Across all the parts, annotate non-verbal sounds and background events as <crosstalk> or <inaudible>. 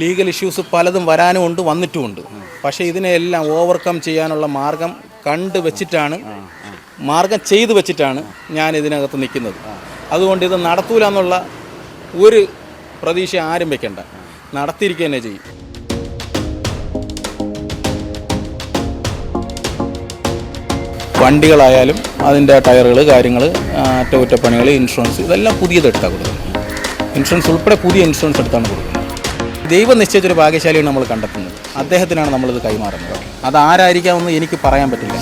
Legal issues പലതും വരാനും ഉണ്ട് വന്നിട്ടുമുണ്ട്. പക്ഷേ ഇതിനെല്ലാം ഓവർകം ചെയ്യാനുള്ള മാർഗം കണ്ടു വെച്ചിട്ടാണ് മാർഗം ചെയ്തു വെച്ചിട്ടാണ് ഞാൻ ഇതിനകത്ത് നിൽക്കുന്നത്. അതുകൊണ്ട് ഇത് നടത്തൂല എന്നുള്ള ഒരു പ്രതീക്ഷ ആരും വെക്കണ്ട. നടത്തിയിരിക്കുക തന്നെ ചെയ്യും. വണ്ടികളായാലും അതിന്റെ ടയറുകൾ കാര്യങ്ങൾ അറ്റകുറ്റപ്പണികൾ ഇൻഷുറൻസ് ഇതെല്ലാം പുതിയതെടുത്താണ് കൊടുക്കുന്നത്. ഇൻഷുറൻസ് ഉൾപ്പെടെ പുതിയ ഇൻഷുറൻസ് എടുത്താണ് കൊടുക്കുന്നത്. ദൈവം നിശ്ചയിച്ചൊരു ഭാഗ്യശാലിയാണ് നമ്മൾ കണ്ടെത്തുന്നത്. അദ്ദേഹത്തിനാണ് നമ്മളിത് കൈമാറുന്നത്. അത് ആരായിരിക്കാമെന്ന് എനിക്ക് പറയാൻ പറ്റില്ല.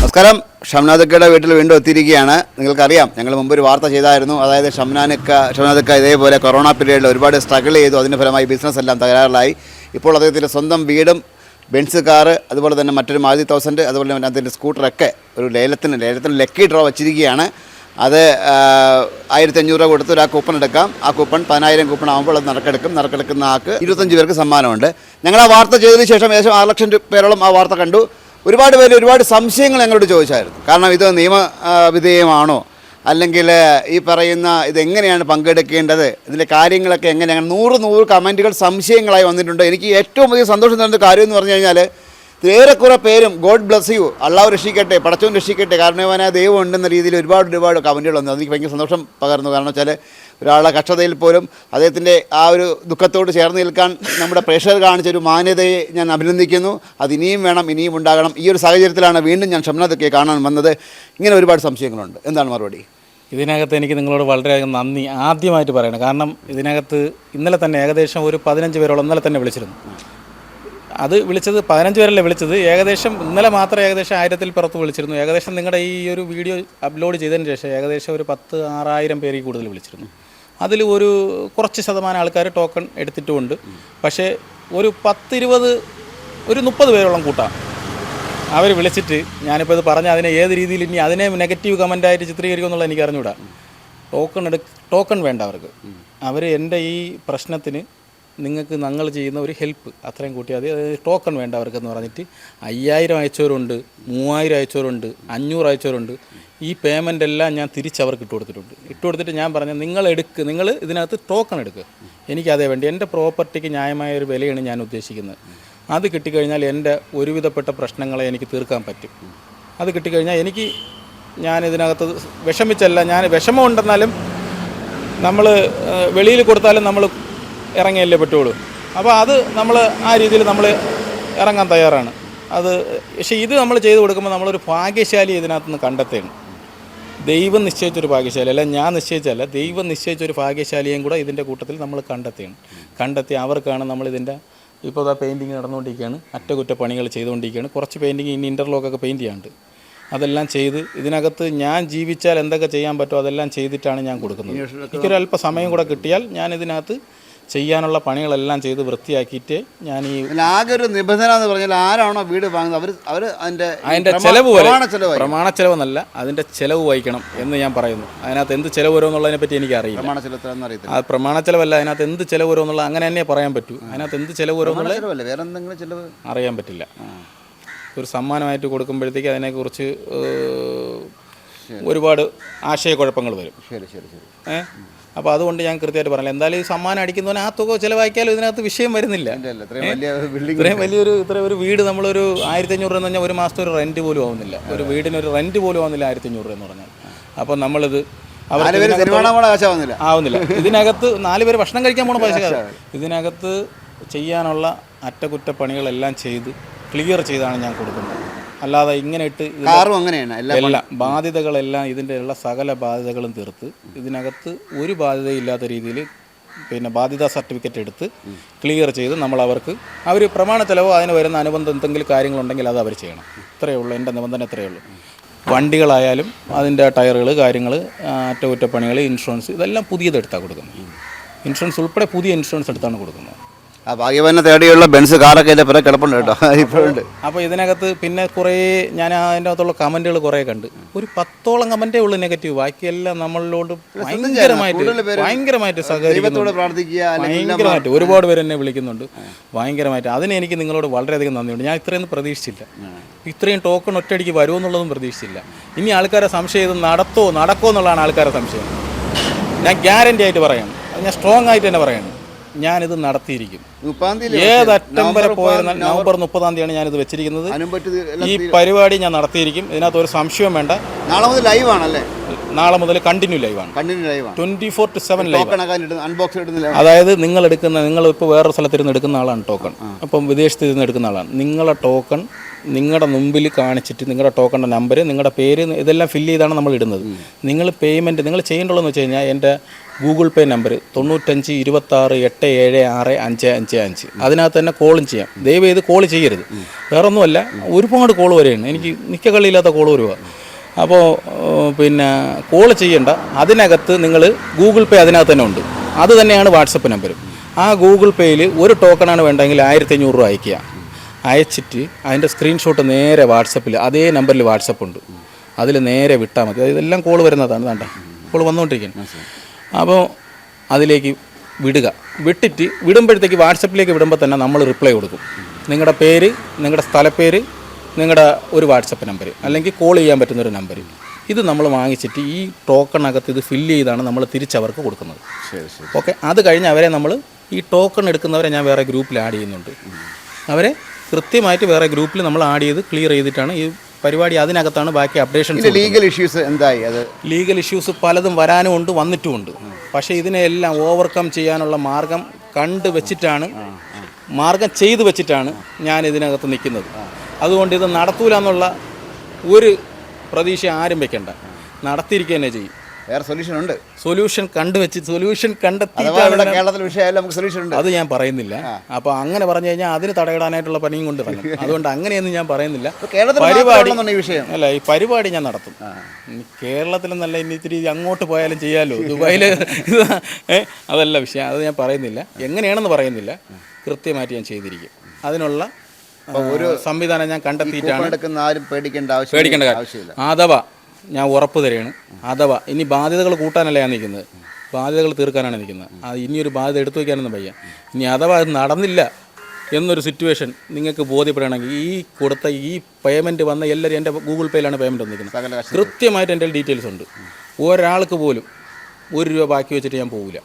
നമസ്കാരം. ഷംനാദക്കയുടെ വീട്ടിൽ വീണ്ടും എത്തിയിരിക്കുകയാണ്. നിങ്ങൾക്കറിയാം ഞങ്ങൾ മുമ്പ് ഒരു വാർത്ത ചെയ്തായിരുന്നു. അതായത് ഷംനാനക്ക ഷംനാദക്ക ഇതേപോലെ കൊറോണ പീരീഡിൽ ഒരുപാട് സ്ട്രഗിൾ ചെയ്തു. അതിന്റെ ഫലമായി ബിസിനസ് എല്ലാം തകരാറിലായി. ഇപ്പോൾ അദ്ദേഹത്തിന്റെ സ്വന്തം വീടും ബെൻസ് കാറ് അതുപോലെ തന്നെ മറ്റൊരു മാരുതി തൗസൻഡ് അതുപോലെ തന്നെ അതിന്റെ സ്കൂട്ടറൊക്കെ ഒരു ലേലത്തിന് ലേലത്തിന് ലക്കി ഡ്രോ വച്ചിരിക്കുകയാണ്. അത് ആയിരത്തി അഞ്ഞൂറ് രൂപ കൊടുത്ത് ആ കൂപ്പൺ എടുക്കാം. ആ കൂപ്പൺ പതിനായിരം കൂപ്പൺ ആകുമ്പോൾ അത് നറുക്കെടുക്കും. നറുക്കെടുക്കുന്ന ആൾക്ക് ഇരുപത്തഞ്ച് പേർക്ക് സമ്മാനമുണ്ട്. ഞങ്ങൾ ആ വാർത്ത ചെയ്തതിന് ശേഷം ഏകദേശം ആറ് ലക്ഷം പേരോളം ആ വാർത്ത കണ്ടു. ഒരുപാട് പേര് ഒരുപാട് സംശയങ്ങൾ ഞങ്ങളോട് ചോദിച്ചായിരുന്നു. കാരണം ഇത് നിയമ ആ, വിധേയമാണോ? അല്ലെങ്കിൽ ഈ പറയുന്ന ഇതെങ്ങനെയാണ് പങ്കെടുക്കേണ്ടത്? ഇതിലെ കാര്യങ്ങളൊക്കെ എങ്ങനെയാണ്? നൂറ് നൂറ് കമന്റുകൾ സംശയങ്ങളായി വന്നിട്ടുണ്ട്. എനിക്ക് ഏറ്റവും അധികം സന്തോഷം തരുന്ന കാര്യം എന്ന് പറഞ്ഞു കഴിഞ്ഞാൽ ഏറെക്കുറെ പേരും ഗോഡ് ബ്ലസ് യു അള്ളാവ് രക്ഷിക്കട്ടെ പടച്ചവൻ രക്ഷിക്കട്ടെ. കാരണവനായ ദൈവം ഉണ്ടെന്ന രീതിയിൽ ഒരുപാട് ഒരുപാട് കമന്റുകൾ വന്നു. അതെനിക്ക് ഭയങ്കര സന്തോഷം പകർന്നു. കാരണം വെച്ചാൽ ഒരാളെ കഷ്ടതയിൽ പോലും അദ്ദേഹത്തിന്റെ ആ ഒരു ദുഃഖത്തോട് ചേർന്ന് നിൽക്കാൻ നമ്മുടെ പ്രേക്ഷകർ കാണിച്ച ഒരു മാന്യതയെ ഞാൻ അഭിനന്ദിക്കുന്നു. അത് ഇനിയും വേണം ഇനിയും ഉണ്ടാകണം. ഈ ഒരു സാഹചര്യത്തിലാണ് വീണ്ടും ഞാൻ ഷംനാദൊക്കെ കാണാൻ വന്നത്. ഇങ്ങനെ ഒരുപാട് സംശയങ്ങളുണ്ട്. എന്താണ് മറുപടി? ഇതിനകത്ത് എനിക്ക് നിങ്ങളോട് വളരെയധികം നന്ദി. ആദ്യമായിട്ട് പറയണം. കാരണം ഇതിനകത്ത് ഇന്നലെ തന്നെ ഏകദേശം ഒരു പതിനഞ്ച് പേരോളം ഇന്നലെ തന്നെ വിളിച്ചിരുന്നു. അത് വിളിച്ചത് പതിനഞ്ച് പേരല്ലേ വിളിച്ചത്? ഏകദേശം ഇന്നലെ മാത്രം ഏകദേശം ആയിരത്തിൽ പുറത്ത് വിളിച്ചിരുന്നു. ഏകദേശം നിങ്ങളുടെ ഈ ഒരു വീഡിയോ അപ്ലോഡ് ചെയ്തതിന് ശേഷം ഏകദേശം ഒരു പത്ത് ആറായിരം പേരിൽ കൂടുതൽ വിളിച്ചിരുന്നു. അതിൽ ഒരു കുറച്ച് ശതമാനം ആൾക്കാർ ടോക്കൺ എടുത്തിട്ടുമുണ്ട്. പക്ഷേ ഒരു പത്തിരുപത് ഒരു മുപ്പത് പേരോളം കൂട്ടാം. അവർ വിളിച്ചിട്ട് ഞാനിപ്പോൾ ഇത് പറഞ്ഞ അതിനെ ഏത് രീതിയിൽ ഇനി അതിനെ നെഗറ്റീവ് കമന്റായിട്ട് ചിത്രീകരിക്കുമെന്നുള്ള എനിക്ക് അറിഞ്ഞുകൂടാ ടോക്കൺ എടു ടോക്കൺ വേണ്ട അവർക്ക്. അവർ എന്റെ ഈ പ്രശ്നത്തിന് നിങ്ങൾക്ക് ഞങ്ങൾ ചെയ്യുന്ന ഒരു ഹെൽപ്പ് അത്രയും കൂട്ടിയാൽ മതി. അതായത് ടോക്കൺ വേണ്ട അവർക്കെന്ന് പറഞ്ഞിട്ട് അയ്യായിരം അയച്ചവരുണ്ട് മൂവായിരം അയച്ചവരുണ്ട് അഞ്ഞൂറ് അയച്ചവരുണ്ട്. ഈ പേയ്മെന്റ് എല്ലാം ഞാൻ തിരിച്ച് അവർക്ക് ഇട്ട് കൊടുത്തിട്ടുണ്ട്. ഇട്ട് കൊടുത്തിട്ട് ഞാൻ പറഞ്ഞു നിങ്ങൾ എടുക്ക് നിങ്ങൾ ഇതിനകത്ത് ടോക്കൺ എടുക്കുക എനിക്കതേ വേണ്ടി എന്റെ പ്രോപ്പർട്ടിക്ക് ന്യായമായ ഒരു വിലയാണ് ഞാൻ ഉദ്ദേശിക്കുന്നത്. അത് കിട്ടിക്കഴിഞ്ഞാൽ എന്റെ ഒരുവിധപ്പെട്ട പ്രശ്നങ്ങളെ എനിക്ക് തീർക്കാൻ പറ്റും. അത് കിട്ടിക്കഴിഞ്ഞാൽ എനിക്ക് ഞാൻ ഇതിനകത്ത് വിഷമിച്ചല്ല ഞാൻ വിഷമമുണ്ടെന്നാലും നമ്മൾ വെളിയിൽ കൊടുത്താലും നമ്മൾ ഇറങ്ങിയല്ലേ പറ്റുള്ളൂ. അപ്പോൾ അത് നമ്മൾ ആ രീതിയിൽ നമ്മൾ ഇറങ്ങാൻ തയ്യാറാണ്. അത് പക്ഷേ ഇത് നമ്മൾ ചെയ്തു കൊടുക്കുമ്പോൾ നമ്മളൊരു ഭാഗ്യശാലി ഇതിനകത്ത് നിന്ന് കണ്ടെത്തുകയാണ്. ദൈവം നിശ്ചയിച്ചൊരു ഭാഗ്യശാലി അല്ല ഞാൻ നിശ്ചയിച്ചല്ല ദൈവം നിശ്ചയിച്ചൊരു ഭാഗ്യശാലിയും കൂടെ ഇതിന്റെ കൂട്ടത്തിൽ നമ്മൾ കണ്ടെത്തുകയാണ്. കണ്ടെത്തി അവർക്കാണ് നമ്മളിതിന്റെ ഇപ്പോൾ ആ പെയിന്റിങ് നടന്നുകൊണ്ടിരിക്കുകയാണ് അറ്റകുറ്റപ്പണികൾ ചെയ്തുകൊണ്ടിരിക്കുകയാണ്. കുറച്ച് പെയിന്റിങ് ഇനി ഇന്റർലോക്കൊക്കെ പെയിന്റ് ചെയ്യാണ്ട് അതെല്ലാം ചെയ്ത് ഇതിനകത്ത് ഞാൻ ജീവിച്ചാൽ എന്തൊക്കെ ചെയ്യാൻ പറ്റുമോ അതെല്ലാം ചെയ്തിട്ടാണ് ഞാൻ കൊടുക്കുന്നത്. എനിക്കൊരു അല്പ സമയം കൂടെ കിട്ടിയാൽ ഞാൻ ഇതിനകത്ത് ചെയ്യാനുള്ള പണികളെല്ലാം ചെയ്ത് വൃത്തിയാക്കിയിട്ട് ഞാൻ ഈ ആകെ ഒരു നിബന്ധന എന്ന് പറഞ്ഞാൽ ആരാണോ വീട് വാങ്ങുന്നത് അവർ അവർ അതിന്റെ അതിന്റെ ചിലവ് പ്രമാണ ചെലവെന്നല്ല അതിന്റെ ചെലവ് വഹിക്കണം എന്ന് ഞാൻ പറയുന്നു. അതിനകത്ത് എന്ത് ചെലവ് വരും എന്നുള്ളതിനെ പറ്റി എനിക്ക് അറിയില്ല അറിയത്തില്ല. ആ പ്രമാണ ചിലവല്ല അതിനകത്ത് എന്ത് ചെലവ് വരും എന്നുള്ളത് അങ്ങനെ തന്നെ പറയാൻ പറ്റൂ. അതിനകത്ത് എന്ത് ചെലവ് വരും എന്നുള്ളത് വേറെ എന്തെങ്കിലും ചെലവ്? അറിയാൻ പറ്റില്ല. ഒരു സമ്മാനമായിട്ട് കൊടുക്കുമ്പോഴത്തേക്ക് അതിനെക്കുറിച്ച് ഒരുപാട് ആശയക്കുഴപ്പങ്ങൾ വരും. ശരി ശരി ശരി. ഏഹ് അപ്പോൾ അതുകൊണ്ട് ഞാൻ കൃത്യമായിട്ട് പറഞ്ഞില്ല. എന്തായാലും ഈ സമ്മാനം അടിക്കുന്നവന് ആ തുക ചിലവാക്കിയാലും ഇതിനകത്ത് വിഷയം വരുന്നില്ല. ഇത്രയും വലിയൊരു ഇത്ര ഒരു വീട് നമ്മളൊരു ആയിരത്തി അഞ്ഞൂറ് എന്ന് പറഞ്ഞാൽ ഒരു മാസത്തെ ഒരു റെന്റ് പോലും ആവുന്നില്ല. ഒരു വീടിനൊരു റെന്റ് പോലും ആവുന്നില്ല ആയിരത്തി അഞ്ഞൂറ് എന്ന് പറഞ്ഞാൽ. അപ്പോൾ നമ്മളിത് ആവുന്നില്ല. ഇതിനകത്ത് നാല് പേര് ഭക്ഷണം കഴിക്കാൻ പോണ പൈസ ഇതിനകത്ത് ചെയ്യാനുള്ള അറ്റകുറ്റപ്പണികളെല്ലാം ചെയ്ത് ക്ലിയർ ചെയ്താണ് ഞാൻ കൊടുക്കുന്നത്. അല്ലാതെ ഇങ്ങനെ ഇട്ട് കാറും അങ്ങനെയാണ് എല്ലാം എല്ലാം ബാധ്യതകളെല്ലാം ഇതിന്റെ ഉള്ള സകല ബാധ്യതകളും തീർത്ത് ഇതിനകത്ത് ഒരു ബാധ്യതയില്ലാത്ത രീതിയിൽ പിന്നെ ബാധ്യതാ സർട്ടിഫിക്കറ്റ് എടുത്ത് ക്ലിയർ ചെയ്ത് നമ്മൾ അവർക്ക് അവർ പ്രമാണ ചെലവോ അതിന് വരുന്ന അനുബന്ധം എന്തെങ്കിലും കാര്യങ്ങളുണ്ടെങ്കിൽ അത് അവർ ചെയ്യണം. ഇത്രയേ ഉള്ളൂ എന്റെ നിബന്ധന ഇത്രയേ ഉള്ളൂ. വണ്ടികളായാലും അതിന്റെ ടയറുകൾ കാര്യങ്ങൾ അറ്റകുറ്റപ്പണികൾ ഇൻഷുറൻസ് ഇതെല്ലാം പുതിയതെടുത്താണ് കൊടുക്കുന്നത്. ഇൻഷുറൻസ് ഉൾപ്പെടെ പുതിയ ഇൻഷുറൻസ് എടുത്താണ് കൊടുക്കുന്നത്. ആ ഭാഗ്യവനെ തേടിയുള്ള ബെൻസ് കാറൊക്കെ അതിന്റെ പിറകെ കിടപ്പുണ്ട് കേട്ടോ. ഇപ്പോഴുണ്ട്. അപ്പോൾ ഇതിനകത്ത് പിന്നെ കുറേ ഞാൻ അതിന്റെ അകത്തുള്ള കമന്റുകൾ കുറേ കണ്ട്. ഒരു പത്തോളം കമന്റേ ഉള്ളൂ നെഗറ്റീവ്. ബാക്കിയെല്ലാം നമ്മളോട് ഭയങ്കരമായിട്ട് ഭയങ്കരമായിട്ട് സഹകരിക്കുന്നു പ്രാർത്ഥിക്കുക അല്ലെങ്കിൽ ഭയങ്കരമായിട്ട്. ഒരുപാട് പേര് എന്നെ വിളിക്കുന്നുണ്ട്. ഭയങ്കരമായിട്ട്. അതിന് എനിക്ക് നിങ്ങളോട് വളരെയധികം നന്ദിയുണ്ട്. ഞാൻ ഇത്രയൊന്നും പ്രതീക്ഷിച്ചില്ല. ഇത്രയും ടോക്കൺ ഒറ്റയടിക്ക് വരുമെന്നുള്ളതും പ്രതീക്ഷിച്ചില്ല. ഇനി ആൾക്കാരെ സംശയം ഇത് നടത്തോ നടക്കോ എന്നുള്ളതാണ് ആൾക്കാരെ സംശയം. ഞാൻ ഗ്യാരണ്ടി ആയിട്ട് പറയാം ഞാൻ സ്ട്രോങ് ആയിട്ട് തന്നെ പറയണം. ഞാനിത് നടത്തിയിരിക്കും. ഏതറ്റം വരെ പോയിരുന്ന നവംബർ മുപ്പതാം തീയതിയാണ് ഞാനിത് വെച്ചിരിക്കുന്നത്. ഈ പരിപാടി ഞാൻ നടത്തിയിരിക്കും. ഇതിനകത്ത് ഒരു സംശയവും വേണ്ട. നാളെ മുതൽ ലൈവ് ആണല്ലേ നാളെ മുതൽ കണ്ടിന്യൂ ലൈവാണ്. കണ്ടിന്യൂ ലൈവ് ആണ് twenty four to seven live unbox ഇടുന്നില്ല അതായത് നിങ്ങൾ എടുക്കുന്ന നിങ്ങൾ ഇപ്പോൾ വേറെ സ്ഥലത്തിരുന്ന് എടുക്കുന്ന ആളാണ് ടോക്കൺ അപ്പം വിദേശത്ത് ഇരുന്ന് എടുക്കുന്ന ആളാണ്. നിങ്ങളുടെ ടോക്കൺ നിങ്ങളുടെ മുമ്പിൽ കാണിച്ചിട്ട് നിങ്ങളുടെ ടോക്കണിന്റെ നമ്പർ നിങ്ങളുടെ പേര് ഇതെല്ലാം ഫില്ല് ചെയ്താണ് നമ്മൾ ഇടുന്നത്. നിങ്ങൾ പേയ്മെന്റ് നിങ്ങൾ ചെയ്യേണ്ടതെന്ന് വെച്ച് കഴിഞ്ഞാൽ എന്റെ ഗൂഗിൾ പേ നമ്പർ തൊണ്ണൂറ്റഞ്ച് ഇരുപത്താറ് എട്ട് ഏഴ് ആറ് അഞ്ച് അഞ്ച് അഞ്ച്. അതിനകത്ത് തന്നെ കോളും ചെയ്യാം. ദയവ് ചെയ്ത് കോൾ ചെയ്യരുത്. വേറൊന്നുമല്ല ഒരുപാട് കോൾ വരെയാണ് എനിക്ക് മിക്ക കളിയില്ലാത്ത കോൾ വരുക അപ്പോൾ പിന്നെ കോൾ ചെയ്യേണ്ട. അതിനകത്ത് നിങ്ങൾ ഗൂഗിൾ പേ അതിനകത്ത് തന്നെ ഉണ്ട്. അത് തന്നെയാണ് വാട്സപ്പ് നമ്പരും. ആ ഗൂഗിൾ പേയിൽ ഒരു ടോക്കണാണ് വേണ്ടെങ്കിൽ ആയിരത്തി അഞ്ഞൂറ് രൂപ അയക്കുക അയച്ചിട്ട് അതിന്റെ സ്ക്രീൻഷോട്ട് നേരെ വാട്സപ്പിൽ അതേ നമ്പറിൽ വാട്സപ്പ് ഉണ്ട്. അതിൽ നേരെ വിട്ടാൽ മതി. ഇതെല്ലാം കോൾ വരുന്നതാണ്. വേണ്ട. കോൾ വന്നുകൊണ്ടിരിക്കുന്നത് അപ്പോൾ അതിലേക്ക് വിടുക. വിട്ടിട്ട് വിടുമ്പോഴത്തേക്ക് വാട്സപ്പിലേക്ക് വിടുമ്പോൾ തന്നെ നമ്മൾ റിപ്ലൈ കൊടുക്കും. നിങ്ങളുടെ പേര് നിങ്ങളുടെ സ്ഥലപ്പേര് നിങ്ങളുടെ ഒരു വാട്സപ്പ് നമ്പർ അല്ലെങ്കിൽ കോൾ ചെയ്യാൻ പറ്റുന്ന ഒരു നമ്പർ ഇത് നമ്മൾ വാങ്ങിച്ചിട്ട് ഈ ടോക്കണകത്ത് ഇത് ഫില്ല് ചെയ്താണ് നമ്മൾ തിരിച്ചവർക്ക് കൊടുക്കുന്നത്. ഓക്കെ അത് കഴിഞ്ഞ് അവരെ നമ്മൾ ഈ ടോക്കൺ എടുക്കുന്നവരെ ഞാൻ വേറെ ഗ്രൂപ്പിൽ ആഡ് ചെയ്യുന്നുണ്ട്. അവരെ കൃത്യമായിട്ട് വേറെ ഗ്രൂപ്പിൽ നമ്മൾ ആഡ് ചെയ്ത് ക്ലിയർ ചെയ്തിട്ടാണ് ഈ പരിപാടി അതിനകത്താണ് ബാക്കി അപ്ഡേഷൻ ലീഗൽ ഇഷ്യൂസ് എന്തായി? അത് ലീഗൽ ഇഷ്യൂസ് പലതും വരാനും ഉണ്ട് വന്നിട്ടുമുണ്ട്. പക്ഷേ ഇതിനെല്ലാം ഓവർകം ചെയ്യാനുള്ള മാർഗം കണ്ടു വെച്ചിട്ടാണ് മാർഗം ചെയ്തു വെച്ചിട്ടാണ് ഞാൻ ഇതിനകത്ത് നിൽക്കുന്നത്. അതുകൊണ്ട് ഇത് നടത്തൂല എന്നുള്ള ഒരു പ്രതീക്ഷ ആരും വെക്കണ്ട. നടത്തിയിരിക്കുക തന്നെ ചെയ്യും. വേറെ സൊല്യൂഷൻ ഉണ്ട്. സൊല്യൂഷൻ കണ്ടുവെച്ച് സൊല്യൂഷൻ കണ്ടെത്തി കേരളത്തിൽ വിഷയമായാലും നമുക്ക് സൊല്യൂഷൻ ഉണ്ട്. അത് ഞാൻ പറയുന്നില്ല. അപ്പോൾ അങ്ങനെ പറഞ്ഞു കഴിഞ്ഞാൽ അതിന് തടയിടാനായിട്ടുള്ള പണിയും കൊണ്ട് വരണം. <laughs> അതുകൊണ്ട് അങ്ങനെയൊന്നും ഞാൻ പറയുന്നില്ല. കേരളത്തിൽ പരിപാടി വിഷയം? അല്ല ഈ പരിപാടി ഞാൻ നടത്തും. കേരളത്തിലെന്നല്ല ഇനി ഇത്തിരി അങ്ങോട്ട് പോയാലും ചെയ്യാലോ? ദുബായിൽ അതല്ല വിഷയം. അത് ഞാൻ പറയുന്നില്ല. എങ്ങനെയാണെന്ന് പറയുന്നില്ല. കൃത്യമായിട്ട് ഞാൻ ചെയ്തിരിക്കും. അതിനുള്ള ഒരു സംവിധാനം ഞാൻ കണ്ടെത്തിയിട്ടാണ്. എടുക്കുന്ന ആരും പേടിക്കേണ്ട ആവശ്യം പേടിക്കേണ്ട ആവശ്യമില്ല. അഥവാ ഞാൻ ഉറപ്പ് തരികയാണ്. അഥവാ ഇനി ബാധ്യതകൾ കൂട്ടാനല്ല ഞാൻ നിൽക്കുന്നത്. ബാധ്യതകൾ തീർക്കാനാണ് നിൽക്കുന്നത്. അത് ഇനിയൊരു ബാധ്യത എടുത്തു വയ്ക്കാനൊന്നും വയ്യ. ഇനി അഥവാ അത് നടന്നില്ല എന്നൊരു സിറ്റുവേഷൻ നിങ്ങൾക്ക് ബോധ്യപ്പെടുകയാണെങ്കിൽ ഈ കൊടുത്ത ഈ പേയ്മെന്റ് വന്ന എല്ലാവരും എന്റെ ഗൂഗിൾ പേയിലാണ് പേയ്മെന്റ് വന്നിരിക്കുന്നത്. കൃത്യമായിട്ട് എന്റെ ഡീറ്റെയിൽസ് ഉണ്ട്. ഒരാൾക്ക് പോലും ഒരു രൂപ ബാക്കി വെച്ചിട്ട് ഞാൻ പോണത്?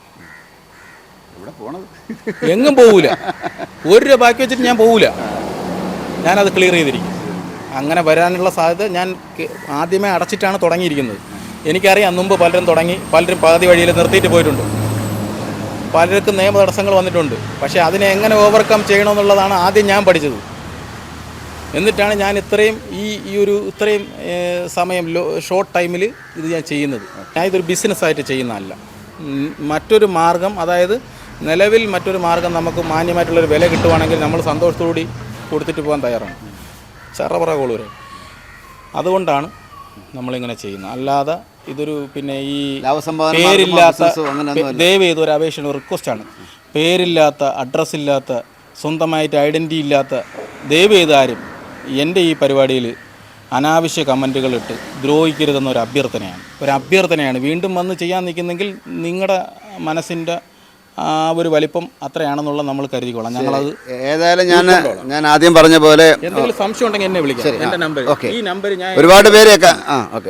എങ്ങും പോകില്ല ഒരു രൂപ ബാക്കി വെച്ചിട്ട് ഞാൻ പോകില്ല ഞാനത് ക്ലിയർ ചെയ്തിരിക്കും. അങ്ങനെ വരാനുള്ള സാധ്യത ഞാൻ ആദ്യമേ അടച്ചിട്ടാണ് തുടങ്ങിയിരിക്കുന്നത്. എനിക്കറിയാം മുമ്പ് പലരും തുടങ്ങി പലരും പകുതി വഴിയിൽ നിർത്തിയിട്ട് പോയിട്ടുണ്ട്. പലർക്കും നിയമ തടസ്സങ്ങൾ വന്നിട്ടുണ്ട്. പക്ഷേ അതിനെ എങ്ങനെ ഓവർകം ചെയ്യണമെന്നുള്ളതാണ് ആദ്യം ഞാൻ പഠിച്ചത്. എന്നിട്ടാണ് ഞാൻ ഇത്രയും ഈ ഈ ഒരു ഇത്രയും സമയം ലോ ഷോർട്ട് ടൈമിൽ ഇത് ഞാൻ ചെയ്യുന്നത്. ഞാൻ ഇതൊരു ബിസിനസ്സായിട്ട് ചെയ്യുന്നതല്ല. മറ്റൊരു മാർഗം അതായത് നിലവിൽ മറ്റൊരു മാർഗം നമുക്ക് മാന്യമായിട്ടുള്ളൊരു വില കിട്ടുവാണെങ്കിൽ നമ്മൾ സന്തോഷത്തോടുകൂടി കൊടുത്തിട്ട് പോകാൻ തയ്യാറാണ്. ചറപറ വരെ. അതുകൊണ്ടാണ് നമ്മളിങ്ങനെ ചെയ്യുന്നത്. അല്ലാതെ ഇതൊരു പിന്നെ ഈ പേരില്ലാത്ത. ദയവ് ചെയ്ത് ഒരു അപേക്ഷ റിക്വസ്റ്റാണ് പേരില്ലാത്ത അഡ്രസ്സ് ഇല്ലാത്ത സ്വന്തമായിട്ട് ഐഡന്റി ഇല്ലാത്ത ദയവ് ചെയ്ത് ആരും എന്റെ ഈ പരിപാടിയിൽ അനാവശ്യ കമന്റുകൾ ഇട്ട് ദ്രോഹിക്കരുതെന്നൊരു അഭ്യർത്ഥനയാണ്. ഒരു അഭ്യർത്ഥനയാണ്. വീണ്ടും വന്ന് ചെയ്യാൻ നിൽക്കുന്നെങ്കിൽ നിങ്ങളുടെ മനസ്സിന്റെ ആ ഒരു വലിപ്പം അത്രയാണെന്നുള്ള നമ്മൾ കരുതിക്കോളാം. ഞങ്ങളത് ഏതായാലും ഞാൻ ഞാൻ ആദ്യം പറഞ്ഞ പോലെ എന്തെങ്കിലും സംശയം ഉണ്ടെങ്കിൽ എന്നെ വിളിക്കാം. എന്റെ നമ്പർ ഈ നമ്പർ ഞാൻ ഒരുപാട് പേരെയൊക്കെ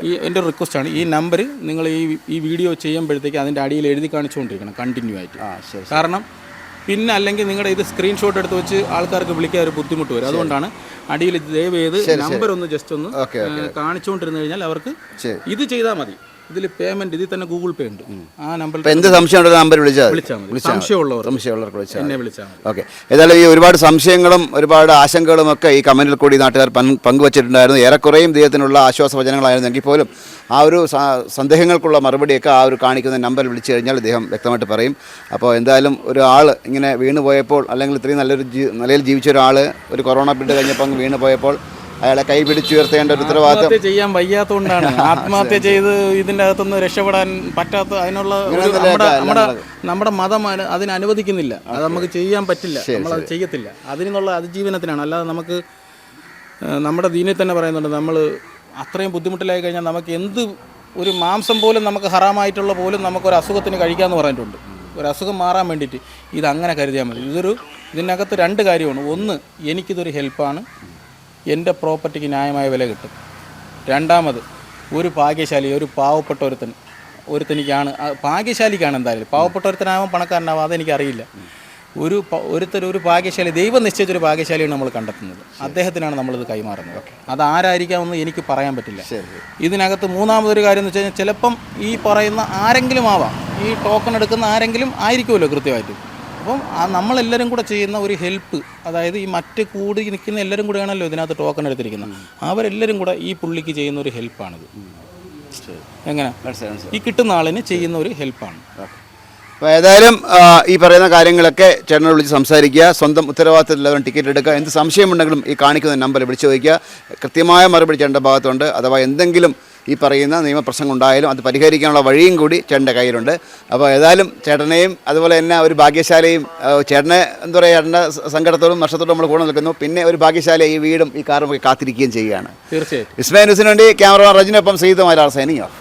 ഈ എന്റെ റിക്വസ്റ്റ് ആണ് ഈ നമ്പർ നിങ്ങൾ ഈ ഈ വീഡിയോ ചെയ്യുമ്പോഴത്തേക്ക് അതിന്റെ അടിയിൽ എഴുതി കാണിച്ചുകൊണ്ടിരിക്കണം കണ്ടിന്യൂ ആയിട്ട്. കാരണം പിന്നെ അല്ലെങ്കിൽ നിങ്ങളുടെ ഇത് സ്ക്രീൻഷോട്ട് എടുത്ത് വെച്ച് ആൾക്കാർക്ക് വിളിക്കാൻ ഒരു ബുദ്ധിമുട്ട് വരും. അതുകൊണ്ടാണ് അടിയിൽ ദയവ് ചെയ്ത് നമ്പർ ഒന്ന് ജസ്റ്റ് ഒന്ന് കാണിച്ചുകൊണ്ടിരുന്നു കഴിഞ്ഞാൽ അവർക്ക് ഇത് ചെയ്താൽ മതി. ഇതിൽ പേയ്മെന്റ് ഇതിൽ തന്നെ ഗൂഗിൾ പേ ഉണ്ട്. ആ നമ്പർ എന്ത് സംശയം നമ്പർ വിളിച്ചാൽ. സംശയമുള്ളവർ സംശയമുള്ളവർക്ക് വിളിച്ചാൽ. എന്നെ വിളിച്ചാൽ ഓക്കെ. ഏതായാലും ഈ ഒരുപാട് സംശയങ്ങളും ഒരുപാട് ആശങ്കകളും ഒക്കെ ഈ കമന്റിൽ കൂടി നാട്ടുകാർ പങ്ക് പങ്കുവച്ചിട്ടുണ്ടായിരുന്നു. ഏറെക്കുറെയും ദൈവത്തിനുള്ള ആശ്വാസ വചനങ്ങളായിരുന്നു എങ്കിൽ പോലും ആ ഒരു സന്ദേഹങ്ങൾക്കുള്ള മറുപടിയൊക്കെ ആ ഒരു കാണിക്കുന്ന നമ്പർ വിളിച്ചു കഴിഞ്ഞാൽ ഇദ്ദേഹം വ്യക്തമായിട്ട് പറയും. അപ്പോൾ എന്തായാലും ഒരാൾ ഇങ്ങനെ വീണ് പോയപ്പോൾ അല്ലെങ്കിൽ ഇത്രയും നല്ലൊരു നിലയിൽ ജീവിച്ച ഒരാൾ ഒരു കൊറോണ പീരീഡ് കഴിഞ്ഞപ്പോൾ അങ്ങ് വീണ് പോയപ്പോൾ അയാളെ കൈ പിടിച്ചുയർത്തേണ്ട ഒരു ഉത്തരവാദിത്തം ചെയ്യാൻ വയ്യാത്തതുകൊണ്ടാണ് ആത്മഹത്യ ചെയ്ത് ഇതിന്റെ അകത്തുനിന്ന് രക്ഷപ്പെടാൻ പറ്റാത്ത അതിനുള്ള നമ്മുടെ നമ്മുടെ മതം അതിന് അതിന് അനുവദിക്കുന്നില്ല. അത് നമുക്ക് ചെയ്യാൻ പറ്റില്ല. നമ്മളത് ചെയ്യത്തില്ല. അതിനുള്ള അതിജീവനത്തിനാണ്. അല്ലാതെ നമുക്ക് നമ്മുടെ ദീനിൽ തന്നെ പറയുന്നുണ്ട് നമ്മൾ അത്രയും ബുദ്ധിമുട്ടിലായി കഴിഞ്ഞാൽ നമുക്ക് എന്ത് ഒരു മാംസം പോലും നമുക്ക് ഹറാമായിട്ടുള്ള പോലും നമുക്കൊരു അസുഖത്തിന് കഴിക്കാമെന്ന് പറഞ്ഞിട്ടുണ്ട്. ഒരു അസുഖം മാറാൻ വേണ്ടിയിട്ട് ഇതങ്ങനെ കരുതിയാൽ മതി. ഇതൊരു ഇതിനകത്ത് രണ്ട് കാര്യമാണ്. ഒന്ന് എനിക്കിതൊരു ഹെൽപ്പാണ്. എന്റെ പ്രോപ്പർട്ടിക്ക് ന്യായമായ വില കിട്ടും. രണ്ടാമത് ഒരു ഭാഗ്യശാലി ഒരു പാവപ്പെട്ട ഒരുത്തൻ ഒരുത്തനിക്കാണ് ഭാഗ്യശാലിക്കാണ് എന്തായാലും. പാവപ്പെട്ട ഒരുത്തനാവാൻ പണക്കാരനാവാം അതെനിക്കറിയില്ല. ഒരു ഒരുത്തർ ഒരു ഭാഗ്യശാലി ദൈവം നിശ്ചയിച്ചൊരു ഭാഗ്യശാലിയാണ് നമ്മൾ കണ്ടെത്തുന്നത്. അദ്ദേഹത്തിനാണ് നമ്മളിത് കൈമാറുന്നത്. അത് ആരായിരിക്കാമെന്ന് എനിക്ക് പറയാൻ പറ്റില്ല. ഇതിനകത്ത് മൂന്നാമതൊരു കാര്യം എന്ന് വെച്ച് കഴിഞ്ഞാൽ ചിലപ്പം ഈ പറയുന്ന ആരെങ്കിലും ആവാം. ഈ ടോക്കൺ എടുക്കുന്ന ആരെങ്കിലും ആയിരിക്കുമല്ലോ കൃത്യമായിട്ടും. അപ്പം ആ നമ്മളെല്ലാവരും കൂടെ ചെയ്യുന്ന ഒരു ഹെൽപ്പ് അതായത് ഈ മറ്റ് കൂടി നിൽക്കുന്ന എല്ലാവരും കൂടെയാണല്ലോ ഇതിനകത്ത് ടോക്കൺ എടുത്തിരിക്കുന്നത്. അവരെല്ലാവരും കൂടെ ഈ പുള്ളിക്ക് ചെയ്യുന്ന ഒരു ഹെൽപ്പാണിത് എങ്ങനെ? ഈ കിട്ടുന്ന ആളിന് ചെയ്യുന്ന ഒരു ഹെൽപ്പാണ് അപ്പോൾ ഏതായാലും ഈ പറയുന്ന കാര്യങ്ങളൊക്കെ ചേട്ടനെ വിളിച്ച് സംസാരിക്കുക. സ്വന്തം ഉത്തരവാദിത്തത്തിലുള്ളവരും ടിക്കറ്റ് എടുക്കുക. എന്ത് സംശയമുണ്ടെങ്കിലും ഈ കാണിക്കുന്ന നമ്പറിൽ വിളിച്ചു ചോദിക്കുക. കൃത്യമായ മറുപടി ചേട്ടന്റെ ഭാഗത്തുണ്ട്. അഥവാ എന്തെങ്കിലും ഈ പറയുന്ന നിയമപ്രശ്നങ്ങൾ ഉണ്ടായാലും അത് പരിഹരിക്കാനുള്ള വഴിയും കൂടി ചേട്ടന്റെ കയ്യിലുണ്ട്. അപ്പോൾ ഏതായാലും ചേട്ടനെയും അതുപോലെ തന്നെ ഒരു ഭാഗ്യശാലയും ചേട്ടനെ എന്താ പറയുക ചേട്ടന്റെ സങ്കടത്തോടും നഷ്ടത്തോടും നമ്മൾ കൂടെ നിൽക്കുന്നു. പിന്നെ ഒരു ഭാഗ്യശാല ഈ വീടും ഈ കാറും ഒക്കെ കാത്തിരിക്കുകയും ചെയ്യുകയാണ്. തീർച്ചയായിട്ടും. വിസ്മയ ന്യൂസിന് വേണ്ടി ക്യാമറമാൻ റജിനൊപ്പം സീതമാരാർ സൈനിങ് ഓഫ്.